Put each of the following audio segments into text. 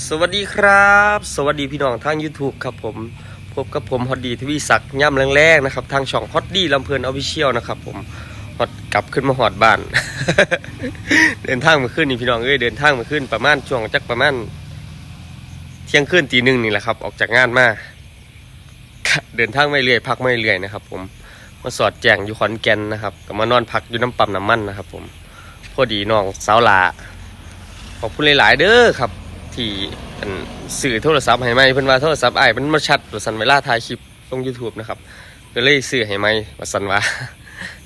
สวัสดีครับ สวัสดีพี่น้องทาง YouTube ครับผม พบกับผมฮอตดีทวีศักดิ์ย่ำแรงๆนะครับ ทางช่องฮอตดีลำเพลินออฟฟิเชียลนะครับผมฮอตกลับขึ้นมาหอดบ้าน เดินทางมาขึ้นนี่พี่น้องเอ้ยเดินทางมาขึ้นประมาณช่วงจักประมาณเที่ยงคืนตีหนึ่งนี่แหละครับ ออกจากงานมาเดินทางไม่เรื่อยพักไม่เรื่อยนะครับผมมาสอดแจงอยู่ขอนแก่นนะครับก็มานอนพักอยู่น้ำปั๊มน้ำมันนะครับ ผมพอดีน้องสาวลาขอบคุณหลายๆเด้อครับ ที่อันสื่อโทรศัพท์ให้ไหมเพิ่นว่าโทรศัพท์ไอ้ายมันมาชัดว่าสันเวลาถ่ายคลิปลง YouTube นะครับก็เลยซื้อให้ไหมว่าสันว่า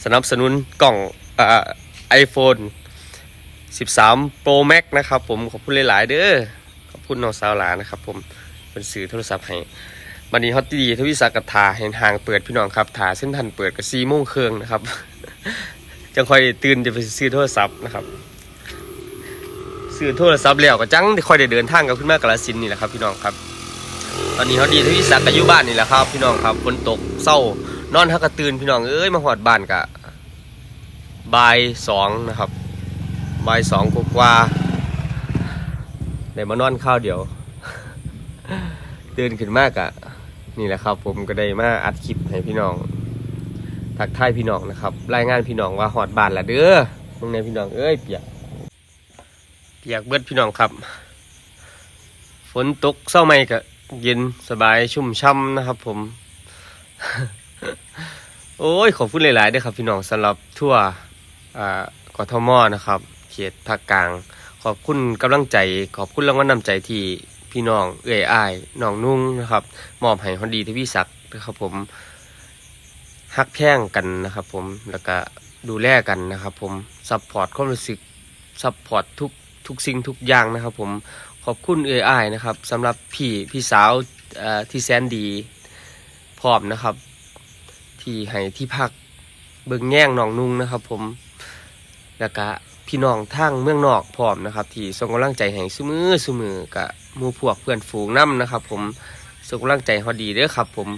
สนับสนุนกล่องไอโฟน13 Pro Max นะครับผมขอบคุณหลาย ๆ เด้อขอบคุณน้องสาวหลานะครับผมเป็นสื่อโทรศัพท์ให้วันนี้ฮอตดีทวิสากัทาเห็นห่างเปิดพี่น้องครับถาเส้นทันเปิดกับ4โมงครึ่งนะครับ จังค่อยตื่นจะไปซื้อโทรศัพท์นะครับ ซื้อโทรศัพท์แล้วก็จังค่อยได้เดินทางกับขึ้นมากกาลสินนี่แหละครับพี่น้องครับ ตอนนี้เขาดีที่สักดิ์อยู่บ้านนี่แหละครับ พี่น้องครับฝนตกเศร้านอนทักกระตื่นพี่น้องเอ้ยมาหอดบ้านกะบ่ายสองนะครับบ่ายสองกว่าๆได้มานอนข้าวเดี๋ยวตื่นขึ้นมากอะนี่แหละครับ ผมก็ได้มาอัดคลิปให้พี่น้องทักทายพี่น้องนะครับ รายงานพี่น้องว่าหอดบ้านละเด้อมึงในพี่น้องเอ้ยเปียก ปียกเบิดพี่น้องครับ ฝนตกเศร้าไม่ก็เย็นสบายชุ่มช่ำนะครับ ผม โอ้ยขอบคุณหลายๆด้วยครับ พี่น้องสำหรับทั่วอ่ากทมนะครับ เขตภาคกลาง ขอบคุณกำลังใจ ขอบคุณรางวัลนำใจที่พี่น้อง เอื้อยอ้ายน้องนุ่งนะครับ มอบให้ฮอนดีทวีศักดิ์นะครับ ผมฮักแพ่งกันนะครับ ผมแล้วก็ดูแลกันนะครับ ผมซัพพอร์ตความรู้สึกซัพพอร์ตทุก ทุกสิ่งทุกอย่างนะครับ ผมขอบคุณเอ้ยอ้ายนะครับสำหรับพี่พี่สาวที่แสนดีพร้อมนะครับ ที่ให้ที่พักเบิ่งแย่งน้องนุ่งนะครับ ผมแล้วก็พี่น้องทางเมืองนอกพร้อมนะครับ ที่ส่งกำลังใจให้ซุมือซุมือกับมู่พวกเพื่อนฝูงน้ำนะครับ ผมส่งกำลังใจเขาดีเด้อครับ ผม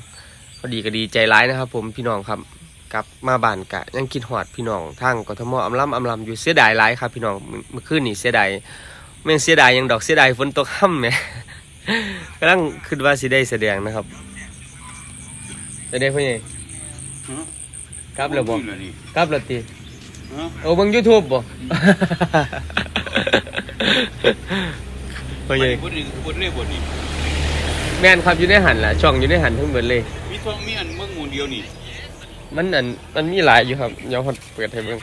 เขาดีก็ดีใจร้ายนะครับ ผมพี่น้องครับ กลับมาบ้านกะ ยังคิดหอดพี่น้องทางกทมอำลำอำลำอยู่เสียดายหลายครับพี่น้องมื้อเมื่อคืนนี่เสียดายแม่งเสียดายหยังดอกเสียดายฝนตกค่ำแหมกำลังคิดว่าสิได้แสดงนะครับจะได้พ่อใหญ่ฮะกลับแล้วบ่นี่นี่กลับแล้วติฮะเอาเบิ่ง YouTube บ่พ่อใหญ่บนนี้บนเล่บนนี้แม่นครับอยู่ในหันล่ะช่องอยู่ในหันทั้งเบิดเลยมีท้องมีอันเมืองหมูเดียวนี่ มันอันมันมีหลายอยู่ครับเดี๋ยวเขาเปิดให้เบิ่ง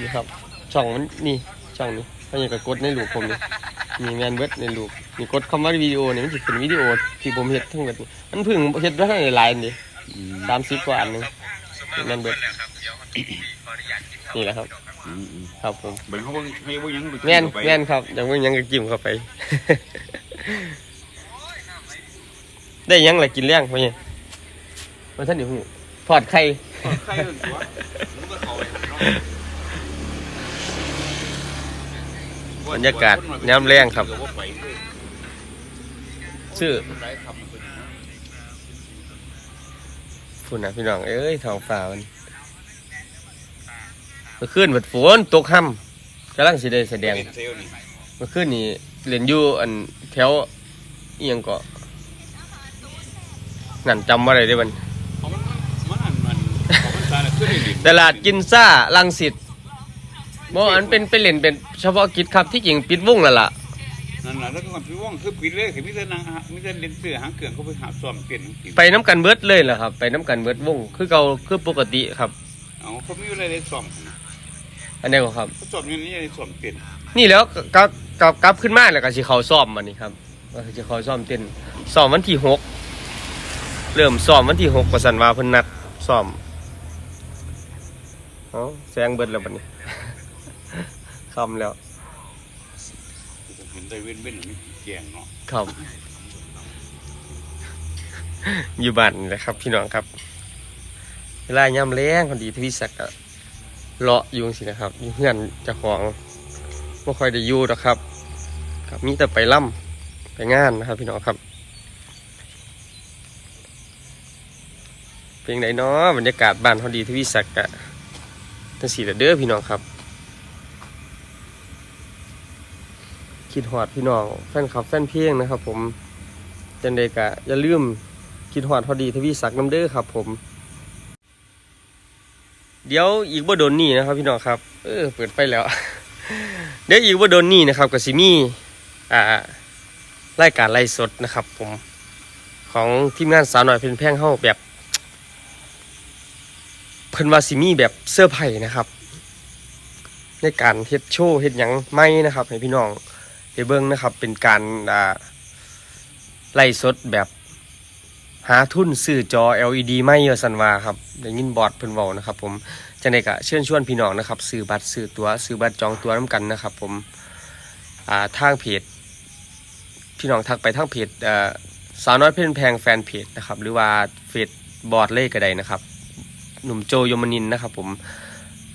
นี่ครับ ช่องมันนี่ช่องนี้เขาอยากกดในลูกผมนี่มีแมนเบิดในลูกนี่กดคำว่าวิดีโอนี่มันจะเป็นวิดีโอที่ผมเฮ็ดทั้งหมดนี่มันเพิ่งเฮ็ดไว้ทั้งหลายอันนี่สามสิบกว่าอันหนึงแมนเบิดนี่แหละครับอืมอืมครับผมเบิ่งเขาเบิ่งให้เบิ่งหยังไปแม่นไปแม่นครับยังไม่ยังก็จิ้มเข้าไป ได้ยังล่ะกินเลี้ยงพ่อเนี่ยมันท่านอยู่หู ทอดไข่ใครเอิ้นตัวมันก็เขาไปเนาะบรรยากาศยามแรงครับเดี๋ยวว่าไปเลยชื่อหลายคำเพิ่นนะคุณนะพี่น้อง เอ้ยทองฟ้ามันเมื่อคืนเบิดฝนตกค่ำกำลังสิได้แสดงเป็นนี่เมื่อคืนนี้เล่นอยู่อันแถวเอียงเกาะนั่นจำว่าอะไรได้บันเอามั ตลาดกินซ่าลังสิตบ่อันเป็นเป็นเล่นเป็นเฉพาะกิจครับที่จริงปิดวงแล้วล่ะนั่นน่ะแล้วก็พี่ว่องคือปิดเลยคือมีแต่นางมีแต่เล่นเสื้อหางเครื่องเขาไปหาซ้อมเต้นจังซี่ไปน้ำกันเบิดเลยเหรอครับ ไปน้ำกันเบิดวงคือเก่าคือปกติครับเอาเขามีอะไรได้ซ้อมนะอันนี้ก็ครับเขาซ้อมอยู่นี่ได้ซ้อมเต้นนี่แล้วกลับกลับกลับขึ้นมาแล้วก็สิเขาซ่อมมันนี่ครับก็สิเขาซ่อมเต้นซ่อมวันที่หกเริ่มซ่อมวันที่หกกสันว่าเพิ่นนัดซ่อม เอ้าแซงเบิดแล้วบัดนี้ คำแล้วผมเห็นได้เว้นเว้นๆนี่แกงเนาะครับ อยู่บ้านนี่แหละครับ พี่น้องครับ เวลาย่ำแรงคนดีทวีศักดิ์ก็เลาะอยุงสินะครับอยู่เพื่อนเจะของไม่ค่อยได้อยู่หรอกครับ ครับมีแต่ไปล่ำไปงานนะครับ พี่น้องครับ เพียงไหนเนาะบรรยากาศบ้านพอดีทวีศักดิ์อะ ทั้งสี่เด้อพี่น้องครับ คิดฮอดพี่น้องแฟนคลับแฟนเพลงนะครับ ผมจังใดก็อย่าลืมคิดฮอดพอดีทวีศักดิ์น้ำเด้อครับ ผม เดี๋ยวอีกบ่โดนนี่นะครับ พี่น้องครับ เออเปิดไฟแล้ว เดี๋ยวอีกบ่โดนนี่นะครับก็สิมีอ่ารายการไล่สดนะครับ ผมของทีมงานสาวหน่อยเพิ่นแพงเฮาแบบ เพิ่นว่าสิมีแบบเสื้อไผ่นะครับ ในการเฮ็ดโชว์เฮ็ดหยังไม่นะครับ ให้พี่น้องไปเบิ่งนะครับ เป็นการอ่าไล่สดแบบหาทุนซื้อจอ LED ไม่เยอะสันวาครับได้ยินบอร์ดเพิ่นเว้านะครับ ผมจังได๋ก็เชิญชวนพี่น้องนะครับซื้อบัตรซื้อตั๋วซื้อบัตรจองตั๋วนํกันนะครับ ผมอ่าทางเพจพี่น้องทักไปทางเพจสาวน้อยเพ่นแพงแฟนเพจนะครับ หรือว่าเฟซบอร์ดเลขก็ได้นะครับ หนุ่มโจยมนินนะครับผม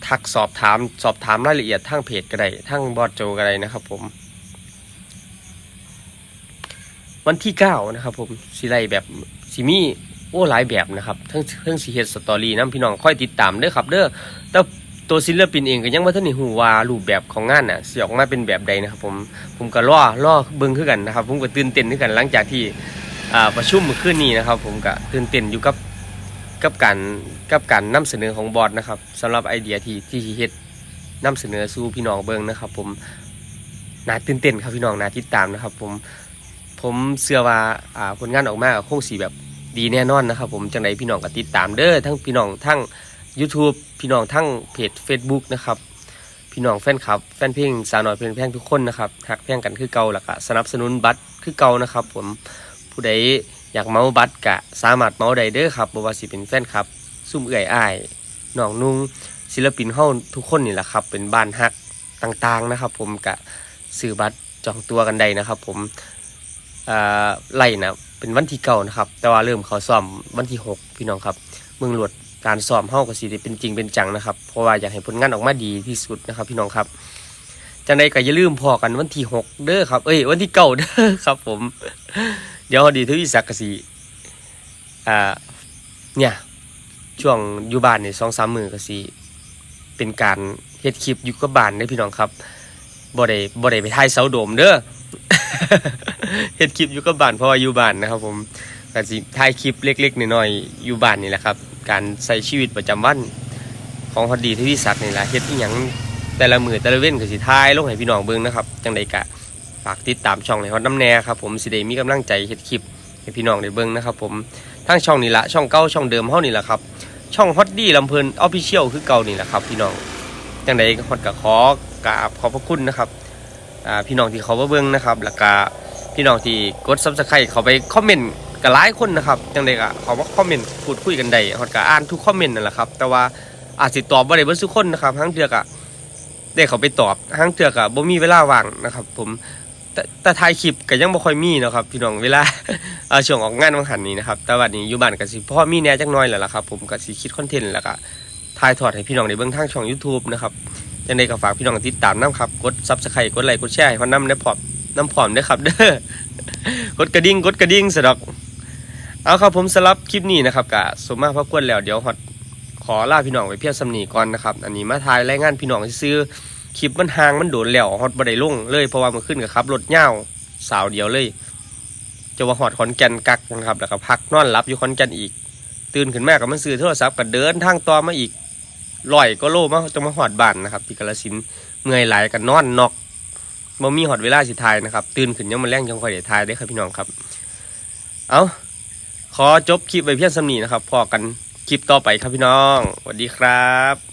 ทักสอบถามสอบถามรายละเอียดทางเพจก็ได้ทางบอร์ดโจก็ได้นะครับผม วันที่เก้านะครับผมสีไลแบบสีมีโอ้หลายแบบนะครับทั้งทั้งสีเฮดสตอรี่น้ำพี่น้องค่อยติดตามเด้อครับเด้อแต่ตัวศิลปินเองก็ยังว่าท่านนี่หูว่ารูปแบบของงานน่ะสิออกมาเป็นแบบใดนะครับผมผมก็ล่อล่อเบิ่งขึ้นกันนะครับ ผมก็ตื่นเต้นขึ้นกันหลังจากที่ประชุมเมื่อคืนนี้นะครับ ผมก็ตื่นเต้นอยู่กับ กับการกับการนำเสนอของบอร์ดนะครับสำหรับไอเดียที่ที่เฮ็ดนำเสนอสู่พี่น้องเบิ่งนะครับ ผมน่าตื่นเต้นครับพี่น้องน่าติดตามนะครับ ผมผมเชื่อว่าอ่าผลงานออกมาคงสีแบบดีแน่นอนนะครับ ผมจังไดพี่น้องก็ติดตามเด้อทั้งพี่น้องทั้ง YouTube พี่น้องทั้งเพจ Facebook นะครับพี่น้องแฟนคลับแฟนเพลงสาวน้อยเพลงแพงทุกคนนะครับหักแพงกันคือเก่าแล้วก็สนับสนุนบัตรคือเก่านะครับ ผมผู้ใด อยากเมาบัตรกะสามารถเมาได้เด้อครับบ่ว่าสิเป็นแฟนครับซุ่มเอื่อยอ้ายน้องนุ่งศิลปินเฮาทุกคนนี่แหละครับ เป็นบ้านฮักต่างๆนะครับ ผมกะซื้อบัตรจองตัวกันได้นะครับ ผมอ่อไล่นะเป็นวันที่เก่านะครับ แต่ว่าเริ่มเขาซ้อมวันที่หกพี่น้องครับ เมืองหลวดการซ้อมเฮาก็สิได้เป็นจริงเป็นจังนะครับ เพราะว่าอยากให้ผลงานออกมาดีที่สุดนะครับ พี่น้องครับจังใดก็อย่าลืมพอกันวันที่หกเด้อครับ เอ้ยวันที่เก้าเด้อครับ ผม เดี๋ยวดีทวีศักดิ์กสิอ่าเนี่ยช่วงอยู่บ้านนี่สองสามมือกสิเป็นการเฮ็ดคลิปอยู่กับบ้านเด้พี่น้องครับบ่ได้บ่ได้ไปถ่ายเสาโดมเด้อเฮ็ดคลิปอยู่กับบ้านเพราะว่าอยู่บ้านนะครับ ผมก็สิถ่ายคลิปเล็กๆน้อยๆอยู่บ้านนี่แหละครับ การใช้ชีวิตประจำวันของพอดีทวีศักดิ์นี่แหละเฮ็ดอีหยังแต่ละมือแต่ละเว้นก็สิถ่ายลงให้พี่น้องเบิ่งนะครับ จังไดกะ ฝากติดตามช่องในฮอตน้ำแน่ครับผมสิได้มีกำลังใจเฮ็ดคลิปให้พี่น้องได้เบิ่งนะครับผมทั้งช่องนี่ละช่องเก่าช่องเดิมเฮานี่แหละครับ ช่องฮอตดี้ลำเพลินออฟฟิเชียลคือเก่านี่แหละครับ พี่น้องจังใดฮอตก็ขอกราบขอบพระคุณนะครับอ่าพี่น้องที่เขามาเบิ่งนะครับแล้วก็พี่น้องที่กด Subscribe เขาไปคอมเมนต์ก็หลายคนนะครับจังใดก็เขามาคอมเมนต์พูดคุยกันได้ฮอตก็อ่านทุกคอมเมนต์นั่นแหละครับแต่ว่าอาจสิตอบบ่ได้เบิดทุกคนนะครับทั้งเทือก็ได้เขาไปตอบทั้งเทื่อก็บ่มีเวลาว่างนะครับ ผม แต่แต่ถ่ายคลิปก็ยังบ่ค่อยมีเนาะครับพี่น้องเวลา เอ่อช่วงออกงานวังหันนี้นะครับแต่วันนี้อยู่บ้านก็สิพ่อมีแหน่จักหน้อยแหละล่ะครับผมก็สิคิดคอนเทนต์แล้วก็ถ่ายทอดให้พี่น้องได้เบิ่งทางช่อง YouTube นะครับจังไดก็ฝากพี่น้องติดตามนํครับ กด Subscribe กดไลค์กดแชร์ให้พอนํได้พร้อมน้ำพร้อมเด้ครับเด้อกดกระดิ่งกดกระดิ่งสะดอก เอาครับผมสำหรับคลิปนี้นะครับก็สมมาพระควรแล้วเดี๋ยวฮอดขอลาพี่น้องไว้เพียงสำนีก่อนนะครับ อันนี้มาถ่ายรายงานพี่น้องซื้อ คลิปมันห่างมันโดนแล้วฮอตบ่ไดลงเลยเพราะว่ามันขึ้นกับขับรถยาสาวเดียวเลยจะว่าฮอดขอนแก่นกักนะครับแล้วก็พักนอนหลับอยู่ขอนแก่นอีก ตื่นขึ้นมากับมันซื้อโทรศัพท์ก็เดินทางต่อมาอีกลอยก็โลมาจะมาฮอดบ้านนะครับที่กาฬสินเมื่อยหลายกันนอนนอกบ่มีฮอดเวลาสิทายนะครับ ตื่นขึ้นยังมาแรงจังคอยได้ทายได้ครับพี่น้องครับ เอาขอจบคลิปไว้เพียงสำนีนะครับพอกันคลิปต่อไปครับพี่น้องสวัสดีครับ